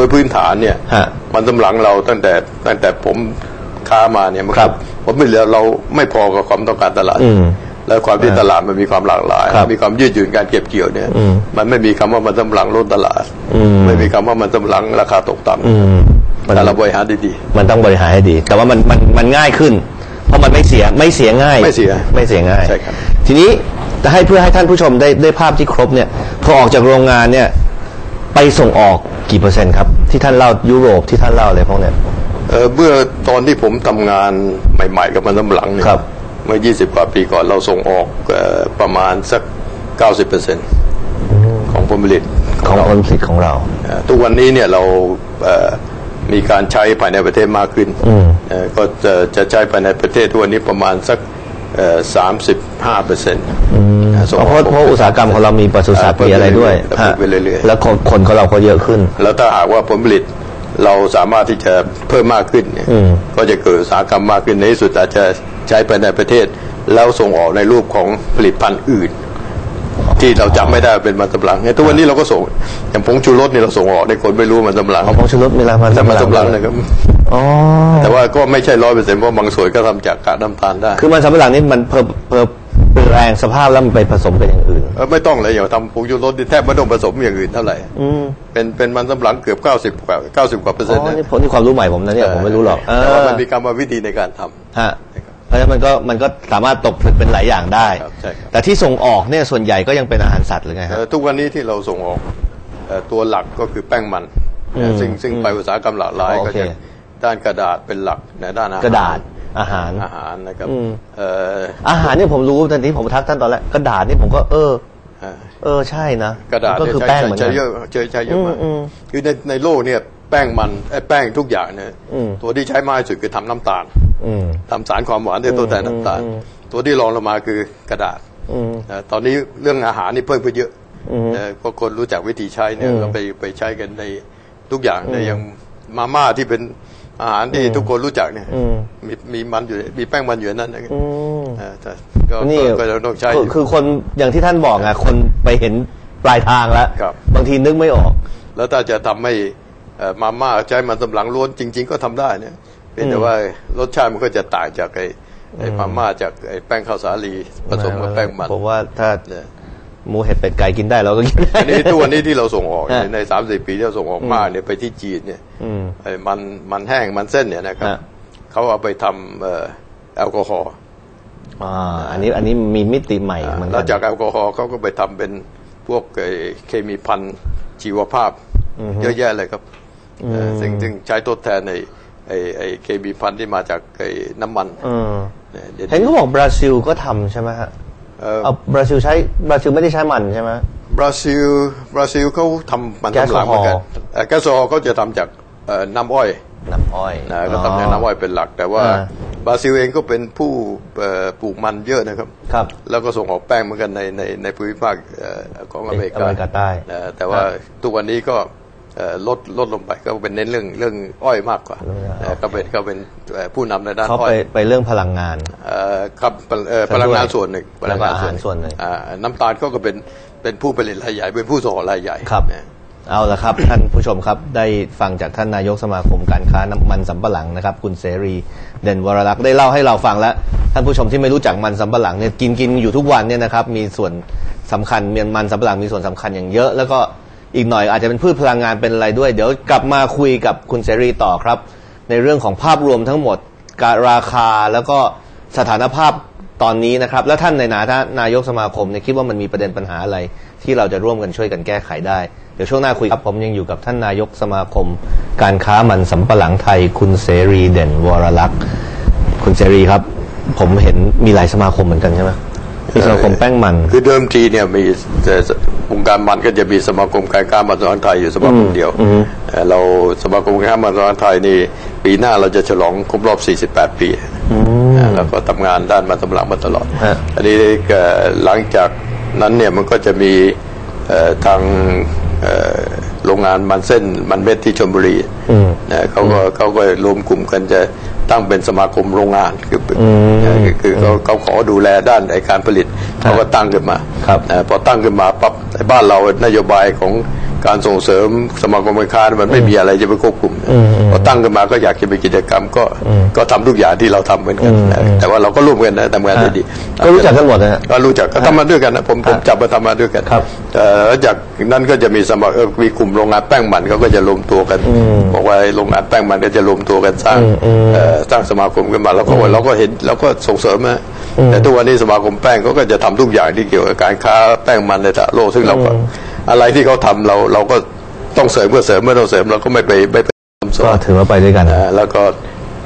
ดยพื้นฐานเนี่ยฮะมันสำปะหลังเราตั้งแต่ตั้งแต่ผมค้ามาเนี่ยมันครับผมไม่เหลือเราไม่พอกับความต้องการตลาดอืมแล้วความที่ตลาดมันมีความหลากหลายครับมีความยืดหยุ่นการเก็บเกี่ยวเนี่ยอืมมันไม่มีคำว่ามันสำปะหลังล้นตลาดอืมไม่มีคำว่ามันสำปะหลังราคาตกต่อืมำมันแต่เราบริหารดีมันต้องบริหารให้ดี แต่ว่ามันมันมันง่ายขึ้น เพราะมันไม่เสียไม่เสียง่าย ไม่เสียไม่เสียง่ายใช่ครับทีนี้จะให้เพื่อให้ท่านผู้ชมได้ได้ภาพที่ครบเนี่ยพอออกจากโรงงานเนี่ย ไปส่งออกกี่เปอร์เซ็นต์ครับ ที่ท่านเล่ายุโรปที่ท่านเล่าอะไรพวกเนี้ยเออเมื่อตอนที่ผมทำงานใหม่ ๆ กับมันสำปะหลังเนี่ยครับเมื่อ 20 กว่าปีก่อนเราส่งออกเอ่อประมาณสัก 90%ของผลผลิตของผลผลิตของเราเอ่อทุกวันนี้เนี่ยเราเอ่อมีการใช้ภายในประเทศมากขึ้นอืมเอ่อก็จะจะใช้ภายในประเทศทุกวันนี้ประมาณสัก สามสิบห้าเปอร์เซ็นต์เพราะเพราะอุตสาหกรรมของเรามีปศุสัตว์มีอะไรด้วยเพิ่มไปเรื่อยๆแล้วคนคนของเราก็เยอะขึ้น แล้วถ้าหากว่าผลผลิตเราสามารถที่จะเพิ่มมากขึ้นเนี่ยอืมก็จะเกิดอุตสาหกรรมมากขึ้นในที่สุดอาจจะใช้ภายในประเทศ แล้วส่งออกในรูปของผลิตภัณฑ์อื่น ที่เราจำไม่ได้ว่าเป็นมันสำปะหลังเนี่ยทุกวันนี้เราก็ส่งอย่างผงชูรสเนี่ยเราส่งออกในคนไม่รู้มันสำปะหลังของผงชูรสมีอะไรมันแต่มันสำสำปะหลังเลยนะครับอ๋อแต่ว่าก็ไม่ใช่ร้อยเปอร์เซ็นต์เพราะบางส่วนก็ทำจากกากน้ำตาลได้คือมันสำปะหลังนี่มันเพอเพอแปลงสภาพแล้วมันไปผสมกับอย่างอื่นเออไม่ต้องเลยอย่างทำผงชูรสนี่แทบไม่ต้องผสมอย่างอื่นเท่าไหร่อืมเป็นเป็นมันสำปะหลังเกือบเก้าสิบกว่าเก้าสิบกว่าเปอร์อ๋เซ็นต์อนะนี่ผมนี่ความรู้ใหม่ผมนะเนี่ยผมไม่รู้หรอกแต่ว่ามันเออมีกรรมวิธีในการทำฮะ เพราะฉะนั้นมันก็มันก็สามารถตกผลึกเป็นหลายอย่างได้ ครับใช่ครับ แต่ที่ส่งออกเนี่ยส่วนใหญ่ก็ยังเป็นอาหารสัตว์หรือไงเอ่ฮะอทุกวันนี้ที่เราส่งออกเอ่อตัวหลักก็คือแป้งมันอืมซึ่งซึ่งไปอุตสาหกรรมหลากหลายอ๋อโอก็เค จะด้านกระดาษเป็นหลักนะด้านอาหารกระดาษอาหาร อาหารนะครับอืม เอ่ออาหารเนี่ยผมรู้ตอนที่ผมทักท่านตอนแรกกระดาษนี่ผมก็เออ เอ่อเออใช่นะกระดาษก็เนี่ยคือใช้แป้งเหมือนใช้กันเยอะใช้ใช้เยอะมากอืมอืม คือในในโลกเนี่ย แป้งมันไอ้แป้งทุกอย่างเนี่ยอืมตัวที่ใช้มากที่สุดคือทำน้ำตาลอืมทำสารความหวานที่ตัวแทนน้ำตาลอืมตัวที่รองลงมาคือกระดาษอืมนะตอนนี้เรื่องอาหารนี่เพิ่มขึ้นเยอะอืมเอ่อเพราะคนรู้จักวิธีใช้เนี่ยอืมก็ไปไปใช้กันในทุกอย่างเนี่ยอย่างมาม่าที่เป็นอาหารที่ทุกคนรู้จักเนี่ยอืมมีมีมันอยู่มีแป้งมันอยู่ในนั้นนะครับอืมเอ่อแต่ก็นี่ก็ก็จะต้องใช้อคือยู่คือคนอย่างที่ท่านบอกอะคนไปเห็นปลายทางแล้วครับบางทีนึกไม่ออก แล้วถ้าจะทำให้เอ่อ มาม่าใช้มันสำปะหลังล้วนจริง ๆ ก็ทำได้เนี่ยเพียงแต่ว่ารสชาติมันก็จะต่างจากไอ้ไอ้มาม่าจากไอ้แป้งข้าวสาลีผสมกับแป้งมันผมว่าถ้าเนี่ยหมูเห็ดเป็ดไก่กินได้เราก็กินได้อันนี้ทุกวันนี้ที่เราส่งออกฮะในสามสี่ปีที่เราส่งออกมากเนี่ยไปที่จีนเนี่ยอืมไอ้มันมันแห้งมันเส้นเนี่ยนะครับฮะเขาเอาไปทำเอ่อแอลกอฮอล์อ่าอันนี้อันนี้มีมิติใหม่เหมือนแล้กัวนจากแอลกอฮอล์เขาก็ไปทำเป็นพวกไอ้เคมีพันธุ์ชีวภาพ เยอะแยะเลยครับเอ่อ ซึ่งซึ่งใช้ทดแทนไอ้ไอ้ไอ้เคมีพันธุ์ที่มาจากไอ้น้ำมันเออเนี่ยดี๋ยวเห็นเขาบอกบราซิลก็ทำใช่ไหมฮะเอ่อเอาบราซิลใช้บราซิลไม่ได้ใช้มันใช่ไหมบราซิลบราซิลเขาทำมันแก๊สสำปะหลังเหมือนกันโซฮอล์เอ่อแก๊สโซฮอล์เขาจะทำจากเอ่อน้ำอ้อยน้ำอ้อยนะก็ทำจากน้ำอ้อยเป็นหลัก แต่ว่าอ่าบราซิลเองก็เป็นผู้เอ่อปลูกมันเยอะนะครับครับ แล้วก็ส่งออกแป้งเหมือนกันในในในภูมิภาคเอ่อของอเมริกาอเมริกาใต้นะแต่ว่าทุกวันนี้ก็เอ่อ ลดลดลงไปก็เป็นเน้นเรื่องเรื่องอ้อยมากกว่าเรื่องอ้อยนะก็เป็นก็เป็นเอ่อผู้นำในด้านเขาอ้อไปยไปเรื่องพลังงานเอ่อครับเอ่อซะด้วยพลังงานส่วนหนึ่งพแล้ลัวงก็งานอาหารส่วนหนึ่งอ่าน้ำตาลก็ก็เป็นเป็นผู้ผลิตรายใหญ่เป็นผู้ส่งออกรายใหญ่ครับนะเอาละครับ ท่านผู้ชมครับได้ฟังจากท่านนายกสมาคมการค้าน้ำมันสำปะหลังนะครับ คุณเสรี เด่นวรลักษณ์ได้เล่าให้เราฟังแล้ว ท่านผู้ชมที่ไม่รู้จักมันสำปะหลังเนี่ยกินกินอยู่ทุกวันเนี่ยนะครับมีส่วนสำคัญเมียนมันสำปะหลังมีส่วนสำคัญอย่างเยอะ แล้วก็ อีกหน่อยอาจจะเป็นพืชพลังงานเป็นอะไรด้วย เดี๋ยวกลับมาคุยกับคุณเสรีต่อครับ ในเรื่องของภาพรวมทั้งหมดการราคาแล้วก็สถานภาพตอนนี้นะครับ และท่านในฐานะนายกสมาคมเนี่ยคิดว่ามันมีประเด็นปัญหาอะไร ที่เราจะร่วมกันช่วยกันแก้ไขได้ เดี๋ยวช่วงหน้าคุยครับผมยังอยู่กับท่านนายกสมาคม การค้ามันสำปะหลังไทย คุณเสรีเด่นวรลักษณ์คุณเสรีครับ ผมเห็นมีหลายสมาคมเหมือนกันใช่ไหม มีสมาคมแป้งมัน คือเดิมทีเนี่ยมีแต่วงการมันก็จะมีสมาคมการค้ามันสำปะหลังไทยอยู่สมาคมเดียวอืมเอ่อเราสมาคมการค้ามันสำปะหลังไทยนี่ ปีหน้าเราจะฉลองครบรอบ 48 ปีอ่าแล้วก็ทำงานด้านมันสำปะหลังมาตลอดฮะอันนี้เอ่อหลังจากนั้นเนี่ยมันก็จะมีเอ่อทางเอ่อโรงงานมันเส้นมันเม็ดที่ชลบุรีอืมนะเขาก็เขาก็รวมกลุ่มกันจะ ตั้งเป็นสมาคมโรงงานคืออมเอ่อคือคือเขาเขาขอดูแลด้านไอการผลิตเขาก็ตั้งขึ้นมาครับนะพอตั้งขึ้นมาปั๊บไอ้บ้านเรานโยบายของ การส่งเสริมสมาคมการค้ามันไม่มีอะไรจะไปควบคุมพอตั้งขึ้นมาก็อยากจะมีกิจกรรม ก็ก็ทำทุกอย่างที่เราทำเหมือนกันนะแต่ว่าเราก็ร่วมกันนะทำงานได้ดีก็รู้จักกันหมดนะฮะก็รู้จักก็ทำมาด้วยกันนะผมผมจับมาทำมาด้วยกันครับเอ่อแล้วจากนั้นก็จะมีสมัครเอ่อมีกลุ่มโรงงานแป้งมันเขาก็จะรวมตัวกันบอกว่าโรงงานแป้งมันก็จะรวมตัวกันสร้างเอ่อสร้างสมาคมขึ้นมาแล้วก็เราก็เห็นเราก็ส่งเสริมนะแต่ทุกวันนี้สมาคมแป้งเขาก็จะทำทุกอย่างที่เกี่ยวกับการค้าแป้งมันในตลาดโลกซึ่งเราก็ อะไรที่เขาทำเราเราก็ต้องเสริมเพื่อเสริมเมื่อเราเสริมเราก็ไม่ไปไม่ไปทำส่วก็นถือว่าไปด้วยกันอ่าแล้วก็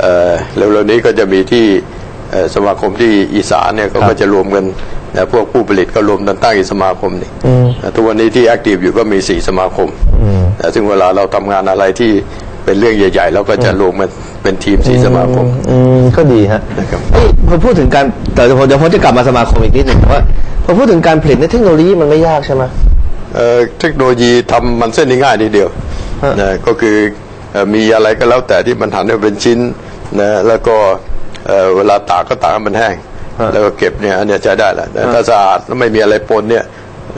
เอ่อเร็วๆนี้ก็จะมีที่เอ่อสมาคมที่อีสานเนี่ยเขาก็จะรวมกันนะพวกผู้ผลิตก็รวมกันตั้งอีกสมาคมหนี่งนะทุกวันนี้ที่แอคทีฟอยู่ก็มีสี่สมาคมนะซึ่งเวลาเราทำงานอะไรที่เป็นเรื่องใหญ่ๆเราก็จะรวมกันเป็นทีมสี่สมาคมอืมก็ดีฮะนะครับเอ้ยพอพูดถึงการแต่เดี๋ยวผมเดี๋ยวผมจะกลับมาสมาคมอีกนิดหนึ่งแต่ว่าพอพูดถึงการผลิตในเทคโนโลยีมันไม่ยากใช่ไหม เอ่อเทคโนโลยีทำมันเส้นนี้ง่ายนิดเดียวฮะนะก็คือเอ่อมีอะไรก็แล้วแต่ที่มันหั่นให้เป็นชิ้นนะแล้วก็เอ่อเวลาตากก็ตากให้มันแห้ง แล้วก็เก็บเนี่ยอันเนี้ยใช้ได้แหละแต่ถ้าสะอาดแล้วไม่มีอะไรปนเนี่ย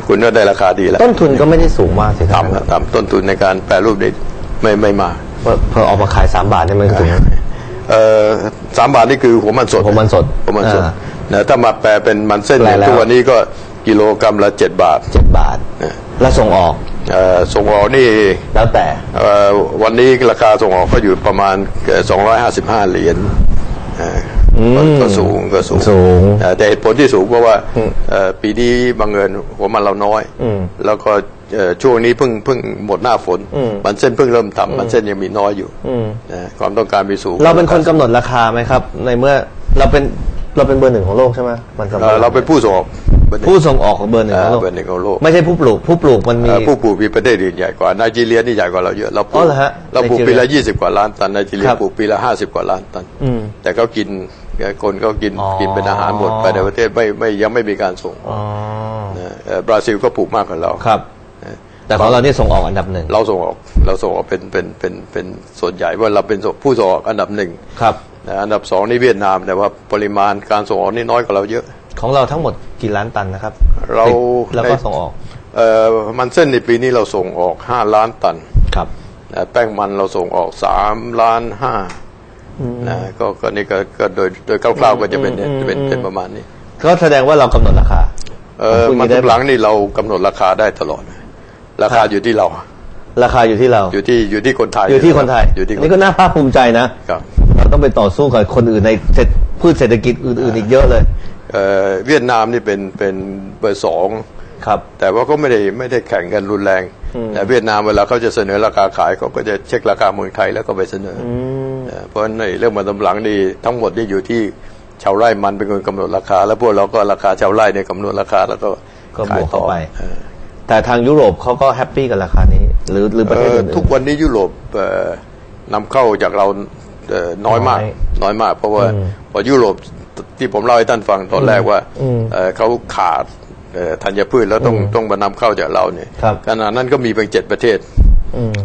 คุณก็ได้ราคาดีแล้วต้นทุนก็ไม่ได้สูงมากสิครับต่ำครับต่ำต้นทุนในการแปรรูปได้ไม่ไม่มากเพราะพอออกมาขายสามบาทเนี่ยมันก็ถึงเอ่อสามบาทนี่คือหัวมันสดหัวมันสดหัวมันสดอ่านะถ้ามาแปลเป็นมันเส้นเนี่ยแปลแล้วทุกวันนี้ก็ กิโลกรัมละเจ็ดบาท เจ็ดบาท แล้วส่งออกเอ่อส่งออกนี่แล้วแต่เอ่อวันนี้ราคาส่งออกก็อยู่ประมาณสองร้อยห้าสิบห้าเหรียญเอ่ออก็สูงก็สูงสูงเอ่อแต่เหตุผลที่สูงเพราะว่าเอ่อปีนี้บังเอิญหัวมันเราน้อย แล้วก็เอ่อช่วงนี้เพิ่งเพิ่งหมดหน้าฝน มันเส้นเพิ่งเริ่มทำมันเส้นยังมีน้อยอยู่นะความต้องการมีสูง เราเป็นคนกำหนดราคาไหมครับ ในเมื่อเราเป็น เราเป็นเบอร์หนึ่งของโลกใช่ไหมมันสำเอ่คัอญเราเป็นผู้ส่งออกเบอร์หนึ่ง ผู้ส่งออกของเบอร์หนึ่งของโลกเบอร์หนึ่งของโลก ไม่ใช่ผู้ปลูกผู้ปลูกมันมี เอ่อผู้ปลูกมีประเทศอื่นใหญ่กว่าไนจีเรียนี่ใหญ่กว่าเราเยอะเราปลูอ๋อกเหรอฮะเราปลูกไนจีปีเรียละยี่สิบกว่าล้านตันไนจีเรียครับปลูกปีละห้าสิบกว่าล้านตันอืมแต่เขากินคนเขากินอ๋อ กินเป็นอาหารหมดไปในประเทศไม่ไม่ยังไม่มีการส่งอ๋อนะเอ่อบราซิลก็ปลูกมากกว่าเรา ครับ แต่ของเรานี่ส่งออกอันดับหนึ่งเราส่งออกเราส่งออกเป็นเป็นเป็นเป็นส่วนใหญ่ว่าเราเป็นผู้ส่งออกอันดับหนึ่ง ครับนะ อันดับสองนี่เวียดนามแต่ว่าปริมาณการส่งออกนี่น้อยกว่าเราเยอะ ของเราทั้งหมดกี่ล้านตันนะครับ เราแล้วก็ส่งออกเอ่อมันเส้นในปีนี้เราส่งออกห้าล้านตันครับนะแป้งมันเราส่งออกสามล้านห้านะก็ก็นี่ก็ก็โดยโดยคร่าวๆก็จะเป็นเนี่ยเป็นเป็นประมาณนี้ ก็แสดงว่าเรากำหนดราคา เออพูดมันได้สำปะหลังนี่เรากำหนดราคาได้ตลอด ราคาอยู่ที่เราราคาอยู่ที่เราอยู่ที่อยู่ที่คนไทยอยู่ที่คนไทยอยู่ที่คนนี่ก็น่าภาคภูมิใจนะครับเรา ต้องไปต่อสู้กับคนอื่นในเศรษฐพืชเศรษฐกิจอื่นๆอีกเยอะเลยเอ่อเวียดนามนี่เป็นเป็นเบอร์สองครับ แต่ว่าก็ไม่ได้ไม่ได้แข่งกันรุนแรงแต่เวียดนามเวลาเขาจะเสนอราคาขายเขาก็จะเช็คราคาเมืองไทยแล้วก็ไปเสนออเอ่อเพราะฉะนั้นในเรื่องมันสำปะหลังนี่ทั้งหมดนี่อยู่ที่ชาวไร่มันเป็นคนกำหนดราคา แล้วพวกเราก็ราคาชาวไร่เนี่ยกำหนดราคาแล้วก็ก็บขายวกต่เข้าอไปเออแต่ทางยุโรปเขาก็แฮปปี้กับราคานี้ หรือหรือประเทศเอ่ออื่นๆทุกวันนี้ยุโรปเอ่อนำเข้าจากเราเอ่อ น้อยมากน้อยน้อยมาก เพราะว่าพอยุโรปที่ผมเล่าให้ท่านฟังตอนแรกว่าเอ่อเขาขาดเอ่อธัญพืชแล้วต้องต้องมานำเข้าจากเราเนี่ยครับขณะนั้นก็มีเพียงเจ็ดประเทศ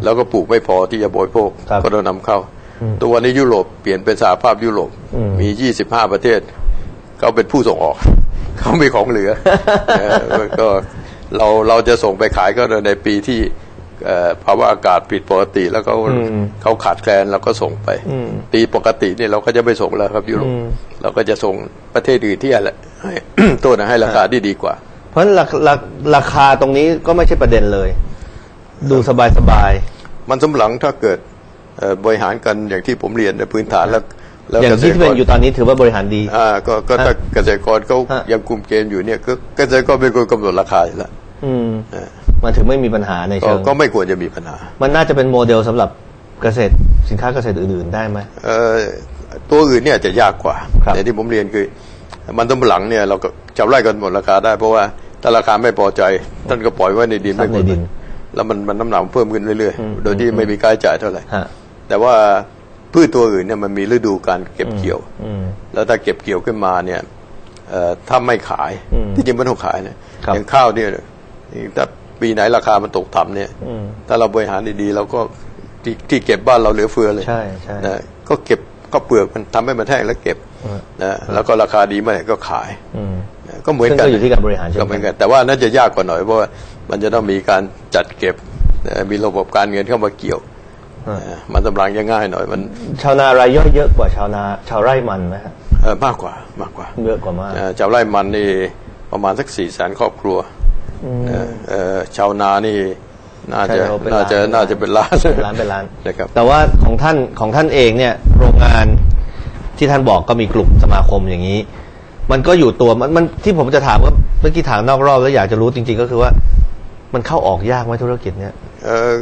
แล้วก็ปลูกไม่พอที่จะบริโภคครับก็ต้องนำเข้า ตัววันนี้ยุโรปเปลี่ยนเป็นสหภาพยุโรปมียี่สิบห้าประเทศเขาเป็นผู้ส่งออกเขามีของเหลือเออก็เราเราจะส่งไปขายก็ในปีที่เอ่อ ภาวะอากาศผิดปกติ แล้วเขาเขาขาดแคลนเราก็ส่งไปปีปกตินี่เราก็จะไม่ส่งแล้วครับยุโรปเราก็จะส่งประเทศอื่นที่อะไรให้ตัวนะให้ราคาที่ดีกว่า เพราะฉะนั้นราราราคาตรงนี้ก็ไม่ใช่ประเด็นเลย ดูสบายสบายมันสำปะหลังถ้าเกิดเอ่อบริหารกันอย่างที่ผมเรียนในพื้นฐานแล้วแล้วๆอย่างที่กษตรกเป็นรอยู่ตอนนี้ถือว่าบริหารดี อ่า ก็ก็ถ้าเกษตรกรเขาฮะยังคุมเกมอยู่เนี่ยก็เกษตรกรเป็นคนกำหนดราคาอยู่แล้วอืมเออ มันถึงไม่มีปัญหาในก็เชิงก็ไม่ควรจะมีปัญหา มันน่าจะเป็นโมเดลสำหรับเกษตรสินค้าเกษตรอื่น ๆ ได้ไหมเอ่อตัวอื่นเนี่ยจะยากกว่าครับแต่ที่ผมเรียนคือ มันต้องหลังเนี่ยเราก็ชาวไร่กันหมดราคาได้เพราะว่าถ้าราคาไม่พอใจท่านก็ปล่อยไว้ในดินซับในดินแล้วมันมันน้ำหนักเพิ่มขึ้นเรื่อยๆ โดยที่ไม่มีค่าใช้จ่ายเท่าไหร่ฮะแต่ว่าพืชตัวอื่นเนี่ยมันมีฤดูการเก็บเกี่ยวอืมแล้วถ้าเก็บเกี่ยวขึ้นมาเนี่ยเอ่อถ้าไม่ขายอืมที่จริงไม่ต้องขายเนี่ยครับอย่างข้าวเนี่ยถ้า ปีไหนราคามันตกต่ำเนี่ยอืมถ้าเราบริหารดีๆเราก็ที่ที่เก็บบ้านเราเหลือเฟือเลยใช่ใช่นะก็เก็บก็เปลือกมันทำให้มันแห้งแล้วเก็บนะแล้วก็ราคาดีเมื่อไหร่ก็ขายอืมนะก็เหมือนกันซึ่งก็อยู่ที่การบริหารเช่นกันก็เหมือนกัน แต่ว่าน่าจะยากกว่าหน่อยเพราะว่ามันจะต้องมีการจัดเก็บเอ่อมีระบบการเงินเข้ามาเกี่ยวอ่าเอ่อมันสำลังจะง่ายหน่อย มัน ชาวนารายย่อยเยอะกว่าชาวนาชาวไร่มันไหมฮะเอ่อมากกว่า มากกว่าเยอะกว่า มากเอ่อชาวไร่มันนี่ประมาณสักสี่แสนครอบครัวเอ่อเอ่อ ชาวนานี่น่าจะใช่เราเป็นน่าจะล้านน่าจะเป็นล้านเป็นล้านเป็นล้านนะครับแต่ว่าของท่านของท่านเองเนี่ยโรงงานที่ท่านบอกก็มีกลุ่มสมาคมอย่างนี้ มันก็อยู่ตัวมันมันที่ผมจะถามว่าเมื่อกี้ถามนอกรอบแล้วอยากจะรู้จริง ๆ ก็คือว่า มันเข้าออกยากไหมธุรกิจเนี่ยเอ่อ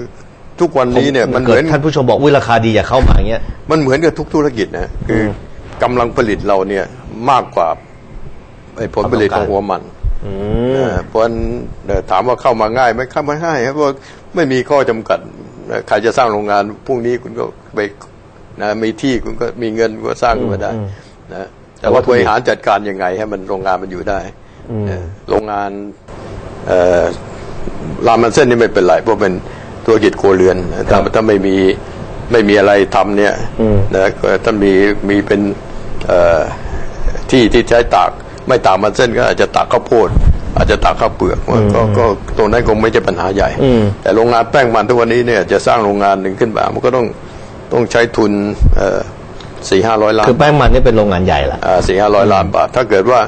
ทุกวันนี้เนี่ยมันเหเกิมืดอนท่านผู้ชมบอกวิราคาดีอย่าเข้ามาอย่างเงี้ยมันเหมือนกับทุกธุรกิจนะคืออกำลังผลิตเราเนี่ยมากกว่าไอ้ผลผลิตของหัวมันอืม เอ่อเพราะฉะนั้นเอ่อถามว่าเข้ามาง่ายไหมเข้ามาง่ายครับเพราะไม่มีข้อจำกัดเอ่อใครจะสร้างโรงงานพรุ่งนี้คุณก็ไปนะมีที่คุณก็มีเงินคุณก็สร้างขึ้นมาได้นะแต่ว่าบริหารจัดการยังไง ให้มันโรงงานมันอยู่ได้เอ่อโรงงานเอ่อรามมันเส้นนี่ไม่เป็นไรเพราะเป็นธุรกิจครัวเรือนถ้าถ้าไม่มีไม่มีอะไรทำเนี่ยนะก็ถ้ามีมีเป็นเอ่อที่ที่ใช้ตาก ไม่ตากมันเส้นก็อาจจะตากข้าวโพด อาจจะตากข้าวเปลือกก็ก็ตรงนั้นคงไม่ใช่ปัญหาใหญ่ แต่โรงงานแป้งมันทุกวันนี้เนี่ยจะสร้างโรงงานหนึ่งขึ้นมา มันก็ต้องต้องใช้ทุนสี่ห้าร้อยล้านคือแป้งมันนี่เป็นโรงงานใหญ่ละสี่ห้าร้อยล้านบาท ถ้าเกิดว่า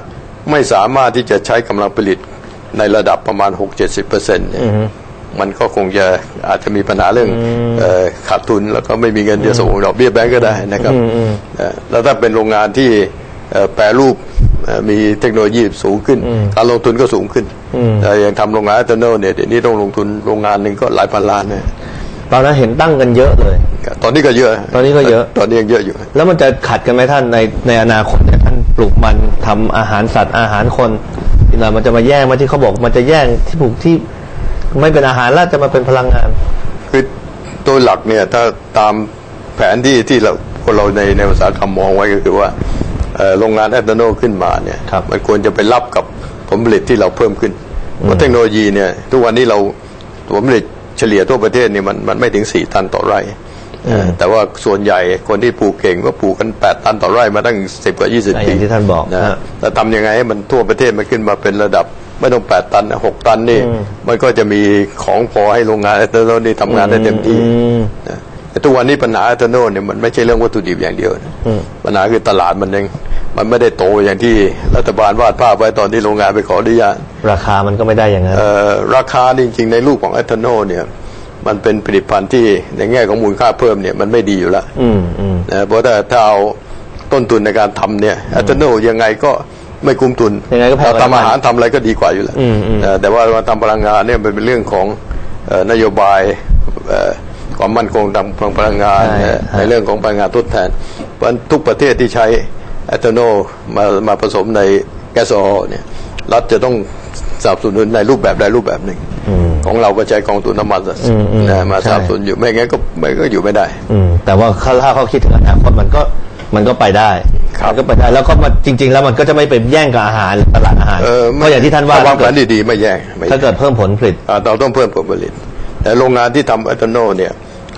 ไม่สามารถที่จะใช้กำลังผลิตในระดับประมาณหกเจ็ดสิบเปอร์เซ็นต์เนี่ยมันก็คงจะอาจจะมีปัญหาเรื่องเอ่อขาดทุนแล้วก็ไม่มีเงินจะส่งดอกเบี้ยแบงก์ก็ได้นะครับเอ่อแล้วถ้าเป็นโรงงานที่เอ่อแปรรูปเอ่อ มีเทคโนโลยีสูงขึ้น การลงทุนก็สูงขึ้นแต่อย่างทำโรงงานเอทานอลเนี่ยเดี๋ยวนี้ต้องลงทุนโรงงานหนึ่งก็หลายพันล้านเนี่ยตอนนั้นเห็นตั้งกันเยอะเลย ตอนนี้ก็เยอะ ตอนนี้ก็เยอะ ตอนนี้ยังเยอะอยู่ แล้วมันจะขัดกันไหมท่านในในอนาคตเนี่ยท่านปลูกมันทำอาหารสัตว์อาหารคนทีนั้นมันจะมาแย่งมาที่เขาบอกมันจะแย่งที่ปลูกที่ไม่เป็นอาหารแล้วจะมาเป็นพลังงาน คือโดยหลักเนี่ยถ้าตามแผนที่ที่เราคนเราในในอุตสาหกรรมมองไว้ก็คือว่าเอ่อ โรงงานแอตโนอลขึ้นมาเนี่ยครับมันควรจะไปรับกับผลผลิตที่เราเพิ่มขึ้นเพราะเทคโนโลยีเนี่ยทุกวันนี้เราผลผลิตเฉลี่ยทั่วประเทศเนี่ยมันมันไม่ถึงสี่ตันต่อไร่เอ่อแต่ว่าส่วนใหญ่คนที่ปลูกเก่งก็ปลูกกันแปดตันต่อไร่มาตั้งสิบกว่ายี่สิบอปีย่างที่ท่านบอกนะฮะแต่ทำยังไงให้มันทั่วประเทศมันขึ้นมาเป็นระดับไม่ต้องแปดตันหกตันนี่ มันก็จะมีของพอให้โรงงานแอตโนอลนี่ทำงานได้เต็มที่อืมนะแต่ทุกวันนี้ปัญหาแอตโนอลเนี่ยมันไม่ใช่เรื่องวัตถุดิบอย่างเดียวนะปัญหาคือตลาดมันยัง มันไม่ได้โตอย่างที่รัฐบาลวาดภาพไว้ตอนที่โรงงานไปขออนุญาตราคามันก็ไม่ได้อย่างนั้นเอ่อราคาจริง ๆ ในรูปของแอตโนอลเนี่ยมันเป็นผลิตภัณฑ์ที่ในแง่ของมูลค่าเพิ่มเนี่ยมันไม่ดีอยู่แล้วอืมอืมนะเพราะถ้าถ้าเอาต้นทุนในการทำเนี่ยแอตโนอลยังไงก็ไม่คุ้มทุนยังไงก็แพงกว่าเราทำอาหารน้ำมันทำอะไรก็ดีกว่าอยู่แล้วอืมอืมนะแต่ว่ามาทำพลังงานเนี่ยมันเป็นเรื่องของเอ่อนโยบายเอ่อความมั่นคงทางพลังงานใช่เอ่อใช่ในเรื่องของพลังงานทดแทนเพราะฉะนั้นทุกประเทศที่ใช้ แอตโนอลมามาผสมในแก๊สโซฮอล์เนี่ยรัฐจะต้องสนับสนุนในรูปแบบใดรูปแบบหนึ่งของเราก็ใช้กองทุนน้ำมันอืมอืมนะมาใช่สนับสนุนอยู่ไม่งั้นก็ไม่ก็อยู่ไม่ได้ อืมแต่ว่าถ้าเขาคิดถึงอนาคตมันก็มันก็ไปได้ครับมันก็ไปได้แล้วก็มาจริง ๆ แล้วมันก็จะไม่ไปแย่งกับอาหารหรือตลาดอาหารเออเพราะอย่างที่ท่านว่าถ้วางถ้าแผเกินดดีๆไม่แย่งไม่แย่งถ้าเกิดเพิ่มผลผลิตอ่าเราต้องเพิ่มผลผลิต แต่โรงงานที่ทำแอทานอลเนี่ย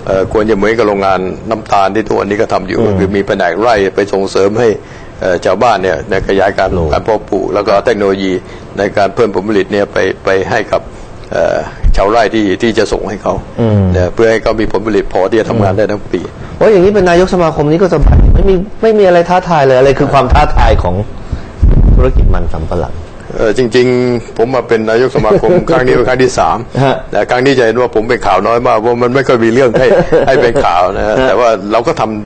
เอ่อควรจะเหมือนกับโรงงานน้ำตาลที่ทุกวันนี้ก็ทำอยู่ก็คือมีแผนกไร่ไปส่งเสริมให้เอ่อ ชาวบ้านเนี่ยในขยายการปลูกการเพาะปลูกแล้วก็เทคโนโลยีในการเพิ่มผลผลิตเนี่ยไปไปให้กับเอ่อชาวไร่ที่ที่จะส่งให้เขาเนี่ยเพื่อให้เขามีผลผลิตพอที่จะทำงานได้ทั้งปีโอ้ยอย่างนี้เป็นนายกสมาคมนี้ก็สบายไม่มีไม่มีอะไรท้าทายเลยอะไรคือความท้าทายของธุรกิจมันสำปะหลังเออจริง ๆ ผมมาเป็นนายกสมาคมครั้งนี้เป็นครั้งที่สามฮะแต่ครั้งนี้จะเห็นว่าผมเป็นข่าวน้อยมากเพราะมันไม่ค่อยมีเรื่องให้ให้เป็นข่าวนะฮะแต่ว่าเราก็ทำ